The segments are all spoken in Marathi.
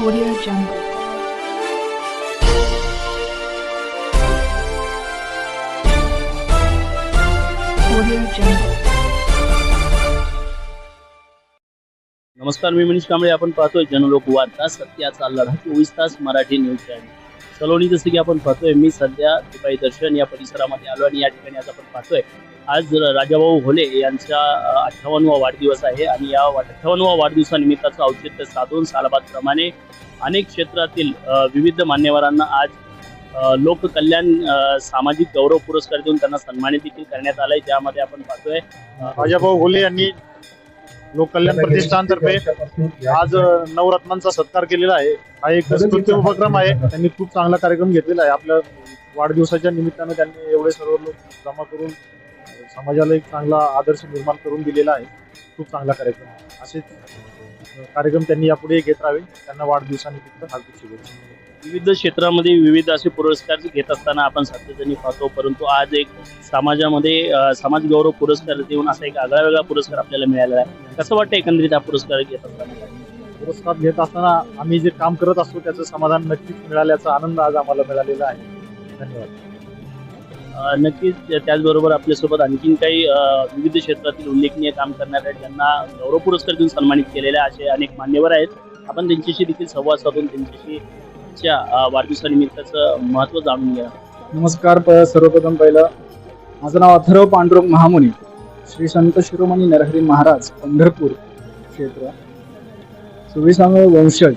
Audio Jungle. Audio Jungle. नमस्कार मी मनीष कांबळे आपण पाहतोय जनलोक वार्ता सत्याचा लढा चोवीस तास मराठी न्यूज चॅनल सलोनी जसं की आपण पाहतोय मी सध्या दुपारी दर्शन या परिसरामध्ये आलो आणि या ठिकाणी आज आपण पाहतोय आज राजाभाऊ होले यांचा अठ्ठावन्नवा वाढदिवस आहे आणि या अठ्ठावन्नवा वाढदिवसानिमित्ताचं औचित्य साधून सालाबादप्रमाणे अनेक क्षेत्रातील विविध मान्यवरांना आज लोककल्याण सामाजिक गौरव पुरस्कार देऊन त्यांना सन्मानित देखील करण्यात आलाय. ज्यामध्ये आपण पाहतोय राजाभाऊ घोले यांनी लोककल्याण प्रतिष्ठानतर्फे आज नवरत्नांचा सत्कार केलेला आहे. हा एक स्तुत्य उपक्रम आहे. त्यांनी खूप चांगला कार्यक्रम घेतलेला आहे. आपल्या वाढदिवसाच्या निमित्तानं त्यांनी एवढे सर्व लोक जमा करून समाजाला एक चांगला आदर्श निर्माण करून दिलेला आहे. खूप चांगला कार्यक्रम आहे. असेच कार्यक्रम त्यांनी यापुढे घेत राहावे. त्यांना वाढदिवसानिमित्त हार्दिक शुभेच्छा. विविध क्षेत्रामध्ये विविध असे पुरस्कार घेत असताना आपण सातत्याने पाहतो परंतु आज एक समाजामध्ये समाज गौरव पुरस्कार देऊन असा एक आगळा वेगळा पुरस्कार आपल्याला मिळालेला आहे. कसं वाटतं एकंदरीत हा पुरस्कार घेत असताना? पुरस्कार घेत असताना आम्ही जे काम करत असतो त्याचं समाधान नक्कीच मिळाल्याचा आनंद आज आम्हाला मिळालेला आहे. धन्यवाद. नक्कीच त्याचबरोबर आपल्यासोबत आणखीन काही विविध क्षेत्रातील उल्लेखनीय काम करणाऱ्या ज्यांना गौरव पुरस्कार देऊन सन्मानित केलेले असे अनेक मान्यवर आहेत. आपण त्यांच्याशी देखील संवाद साधून त्यांच्याशी च्या वाढदिवसानिमित्ताचं महत्त्व जाणून घ्या नमस्कार सर्वप्रथम पहिलं माझं नाव अथर्व पांडुरंग महामुनी श्री संत शिरोमणी नरहरी महाराज पंढरपूर क्षेत्र. चोवीसावे वंशज.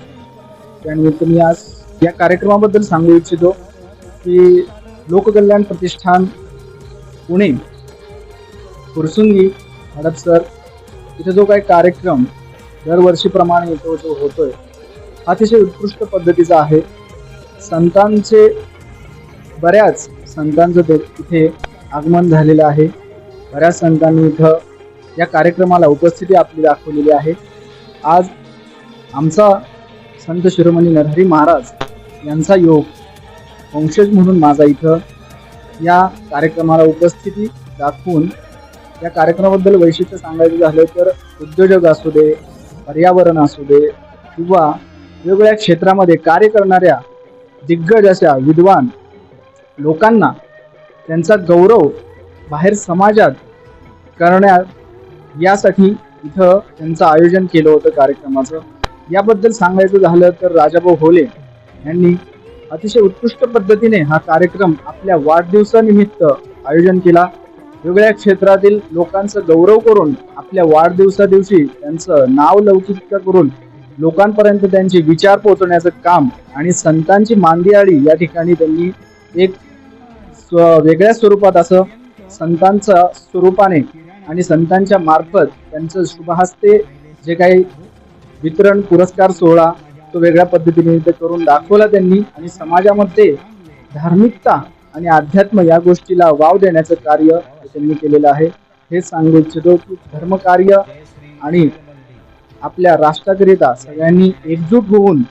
त्यानिमित्त मी आज या कार्यक्रमाबद्दल सांगू इच्छितो की लोककल्याण प्रतिष्ठान पुणे फुरसुंगी हडपसर इथे जो काही कार्यक्रम दरवर्षीप्रमाणे येतो जो होतोय. अतिशय उत्कृष्ट पद्धतीचा आहे. संतांचे बऱ्याच संतांचं इथे आगमन झालेलं आहे. बऱ्याच संतांनी इथं या कार्यक्रमाला उपस्थिती आपली दाखवलेली आहे. आज आमचा संत शिरोमणी नरहरी महाराज यांचा योग वंशज म्हणून माझा इथं या कार्यक्रमाला उपस्थिती दाखवून या कार्यक्रमाबद्दल वैशिष्ट्य सांगायचं झालं तर उद्योजक असू दे पर्यावरण असू दे किंवा वेगवेगळ्या क्षेत्रामध्ये कार्य करणाऱ्या दिग्गज अशा विद्वान लोकांना त्यांचा गौरव बाहेर समाजात करण्यात यासाठी इथं त्यांचं आयोजन केलं होतं कार्यक्रमाचं. याबद्दल सांगायचं झालं तर राजाभाऊ होले यांनी अतिशय उत्कृष्ट पद्धतीने हा कार्यक्रम आपल्या वाढदिवसानिमित्त आयोजन केला. वेगवेगळ्या क्षेत्रातील लोकांचं गौरव करून आपल्या वाढदिवसा दिवशी त्यांचं नाव लौकिक करून लोकांपर्यंत त्यांचे विचार पोहोचवण्याचं काम आणि संतांची मांदियाळी या ठिकाणी त्यांनी एक स्व- वेगळ्या स्वरूपात असं संतांच्या स्वरूपाने आणि संतांच्या मार्फत त्यांचं शुभहस्ते जे काही वितरण पुरस्कार सोहळा तो वेगळ्या पद्धतीने ते करून दाखवला त्यांनी आणि समाजामध्ये धार्मिकता आणि अध्यात्म या गोष्टीला वाव देण्याचं कार्य त्यांनी केलेलं आहे. हे सांगू इच्छितो की धर्मकार्य आणि आपल्या राष्ट्राकरिता सगळ्यांनी एकजूट होऊन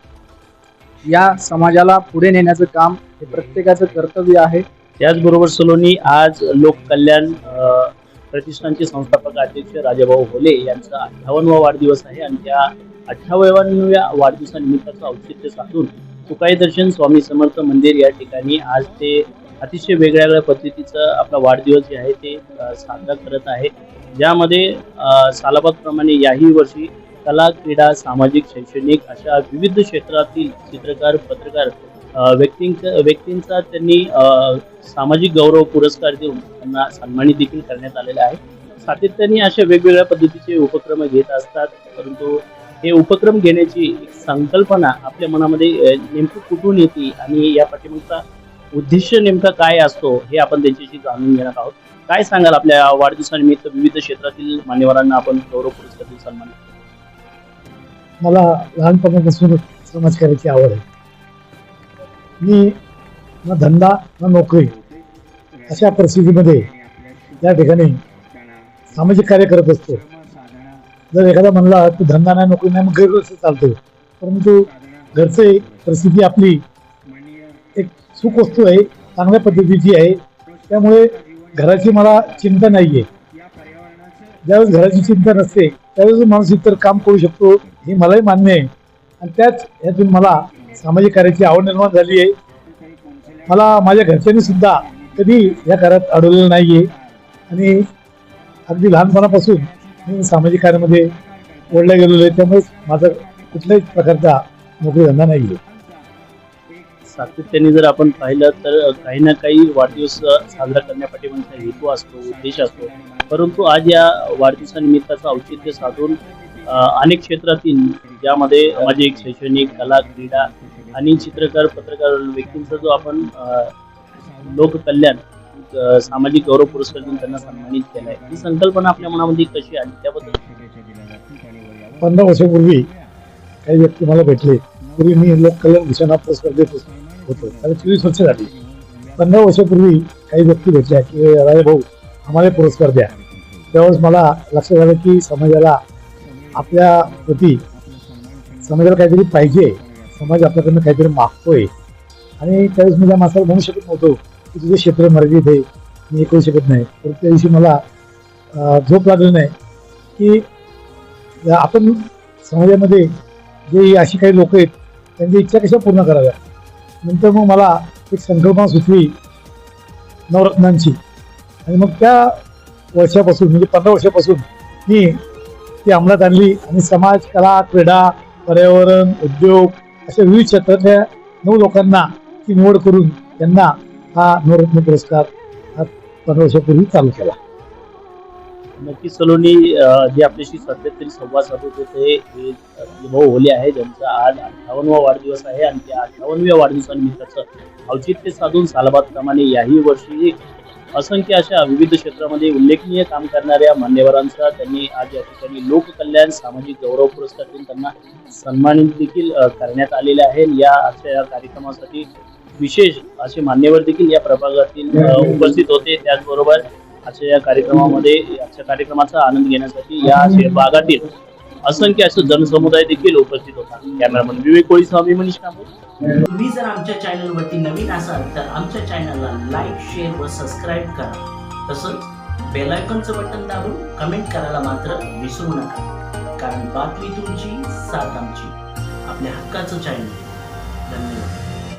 या समाजाला पुढे नेण्याचं काम हे प्रत्येकाचं कर्तव्य आहे. त्याचबरोबर सलोनी आज लोककल्याण प्रतिष्ठानचे संस्थापक अध्यक्ष राजाभाऊ होले यांचा अठ्ठावन्नवा वाढदिवस आहे आणि त्या अठ्ठावन्नव्या वाढदिवसानिमित्ताचं औचित्य साधून तुकाई दर्शन स्वामी समर्थ मंदिर या ठिकाणी आज ते अतिशय वेगळ्या वेगळ्या पद्धतीचं आपला वाढदिवस जे आहे ते साजरा करत आहे. ज्यामध्ये सालाबादप्रमाणे याही वर्षी कला क्रीडा सामाजिक शैक्षणिक अशा विविध क्षेत्रातील चित्रकार पत्रकार व्यक्तींचा व्यक्तींचा त्यांनी सामाजिक गौरव पुरस्कार देऊन त्यांना सन्मानित देखील करण्यात आलेला आहे. सातत्याने अशा वेगवेगळ्या पद्धतीचे उपक्रम घेत असतात परंतु हे उपक्रम घेण्याची एक संकल्पना आपल्या मनामध्ये नेमकी कुठून येते आणि या पाठिंबाचा उद्देश नेमका काय असतो हे आपण त्यांच्याशी जाणून घेणार आहोत. काय सांगाल आपल्या वाढदिवसानिमित्त विविध क्षेत्रातील मान्यवरांना आपण गौरव पुरस्कार देऊन सन्मानित मला लहानपणापासून समाजकार्याची आवड आहे. मी ना धंदा ना नोकरी अशा परिस्थितीमध्ये या ठिकाणी सामाजिक कार्य करत असतो. जर एखादा म्हणला तू धंदा नाही नोकरी नाही मग घर कसं चालतो परंतु घरचे परिस्थिती आपली एक सुख वस्तू आहे चांगल्या पद्धतीची आहे. त्यामुळे घराची मला चिंता नाही आहे ज्यावेळेस घराची चिंता नसते त्यावेळेस माणूस इतर काम करू शकतो हे मलाही मान्य आहे. आणि त्याच यातून मला सामाजिक कार्याची आवड निर्माण झाली आहे. मला माझ्या घरच्यांनी सुद्धा कधी या कार्यात अडवलेलं नाही आहे आणि अगदी लहानपणापासून मी सामाजिक कार्यामध्ये ओढल्या गेलेलो आहे. त्यामुळे माझा कुठल्याही प्रकारचा नोकरी धंदा नाही आहे सातत्याने जर आपण पाहिलं तर काही ना काही वाढदिवस साजरा करण्यापाठीमागचा हेतू असतो उद्देश असतो. परंतु आज या वाढदिवसानिमित्ताचं औचित्य साधून अनेक क्षेत्रातील ज्यामध्ये सामाजिक शैक्षणिक कला क्रीडा आणि चित्रकार पत्रकार व्यक्तींचा जो आपण लोककल्याण सामाजिक गौरव पुरस्कार देऊन त्यांना सन्मानित केला आहे ही संकल्पना आपल्या मनामध्ये कशी आली? त्याबद्दल पंधरा वर्षापूर्वी काही व्यक्ती मला भेटले. पूर्वी मी लोक कल्याण भूषण हा होतो. त्याला चोवीस वर्ष झाली. पंधरा वर्षापूर्वी काही व्यक्ती भेटल्या की राजे भाऊ आम्हाला पुरस्कार द्या. त्यावेळेस मला लक्षात आलं की समाजाला आपल्या प्रती समाजाला काहीतरी पाहिजे. समाज आपल्याकडनं काहीतरी मागतोय. आणि त्यावेळेस मी त्या माणसाला म्हणू शकत नव्हतो की तुझे क्षेत्र मर्यादित आहे. मी हे करू शकत नाही. तर त्या दिवशी मला झोप लागली नाही की या आपण समाजामध्ये जे अशी काही लोक आहेत त्यांची इच्छा कशा पूर्ण कराव्या? नंतर मग मला एक संकल्पना सुचली नवरत्नांची. आणि मग त्या वर्षापासून म्हणजे पंधरा वर्षापासून मी ती अंमलात आणली आणि समाज कला क्रीडा पर्यावरण उद्योग अशा विविध क्षेत्रातल्या नऊ लोकांना ती निवड करून त्यांना हा नवरत्न पुरस्कार हा पंधरा वर्षापूर्वी चालू केला. नक्की सलोनी जे आपल्याशी सध्या संवाद साधत होते. हे भाऊ आहे ज्यांचा आज अठ्ठावन्नवा वाढदिवस आहे आणि त्या अठ्ठावन्नव्या वाढदिवसानिमित्ताचं औचित्य साधून सालबादप्रमाणे याही वर्षी असंख्य अशा विविध क्षेत्रामध्ये उल्लेखनीय काम करणाऱ्या मान्यवरांचा त्यांनी आज या ठिकाणी लोककल्याण सामाजिक गौरव पुरस्कार देऊन त्यांना सन्मानित देखील करण्यात आलेले आहे. या अशा कार्यक्रमासाठी विशेष असे मान्यवर देखील या प्रभागातील उपस्थित होते. त्याचबरोबर अशा या कार्यक्रमामध्ये आजच्या कार्यक्रमाचा आनंद घेण्यासाठी या शे- भागातील असंख्य असं जनसमुदाय देखील उपस्थित होता कॅमेरामन विवेक कोळी स्वामी मनीष कांबळे. तुम्ही जर आमच्या चॅनलवरती नवीन असाल तर आमच्या चॅनलला लाईक शेअर व सबस्क्राईब करा. तसंच बेलायकॉनचं बटन दाबून कमेंट करायला मात्र विसरू नका. कारण बातमी तुमची साथ आमची. आपल्या हक्काचं चॅनल धन्यवाद.